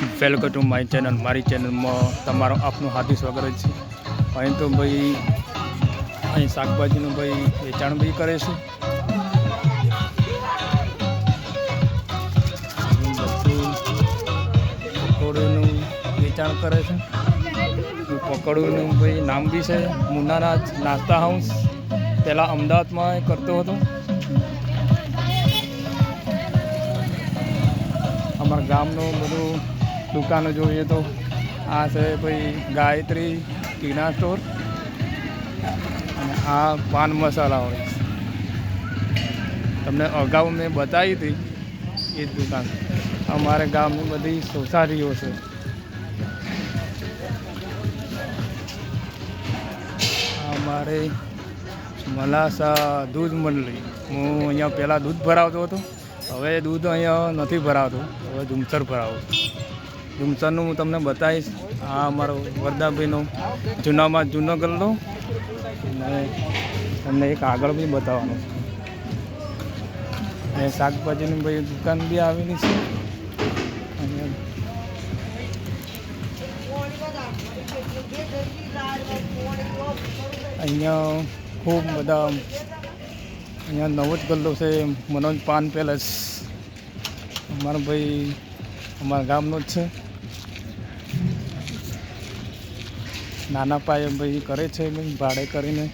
Welcome to my channel. મારી ચેનલમાં તમારું આપનું હાર્દિક સ્વાગત છે. અહીં તો ભાઈ, અહીં શાકભાજીનું ભાઈ વેચાણ બી કરે છે. પકોડીનું વેચાણ કરે છે. પકોડીનું ભાઈ નામ બી છે, મુન્નાના નાસ્તા હાઉસ. પહેલાં અમદાવાદમાં કરતો હતો. અમારા ગામનું બધું દુકાનો જોઈએ તો આ છે ભાઈ ગાયત્રી કિના સ્ટોર. અને આ પાન મસાલા હોય તમને અગાઉ મેં બતાવી હતી એ જ દુકાન. અમારે ગામની બધી સોસાયટીઓ છે. અમારે મલાસા દૂધ મંડળી. હું અહીંયા પહેલાં દૂધ ભરાવતો હતો. હવે દૂધ અહીંયા નથી ભરાવતો હવે ધૂમસર ભરાવું ધુમસરનું હું તમને બતાવીશ. આ અમારો વરદાભાઈનો જૂનામાં જૂનો ગલ્લો અને તમને એક આગળ બી બતાવવાનો અને શાકભાજીની ભાઈ દુકાન બી આવેલી છે. અને અહીંયા ખૂબ બધા, અહીંયા નવો જ ગલ્લો છે, મનોજ પાન પેલેસ અમારો ભાઈ અમારા ગામનો જ છે. નાના પાયે ભાઈ કરે છે ભાઈ ભાડે કરીને.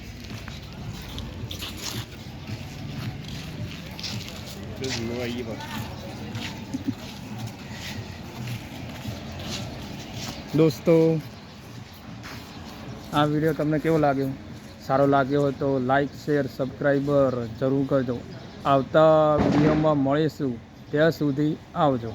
દોસ્તો, આ વીડિયો તમને કેવો લાગ્યો? સારો લાગ્યો હોય તો લાઈક શેર સબસ્ક્રાઈબર જરૂર કરજો. આવતા વિડીયોમાં મળીશું. ત્યાં સુધી આવજો.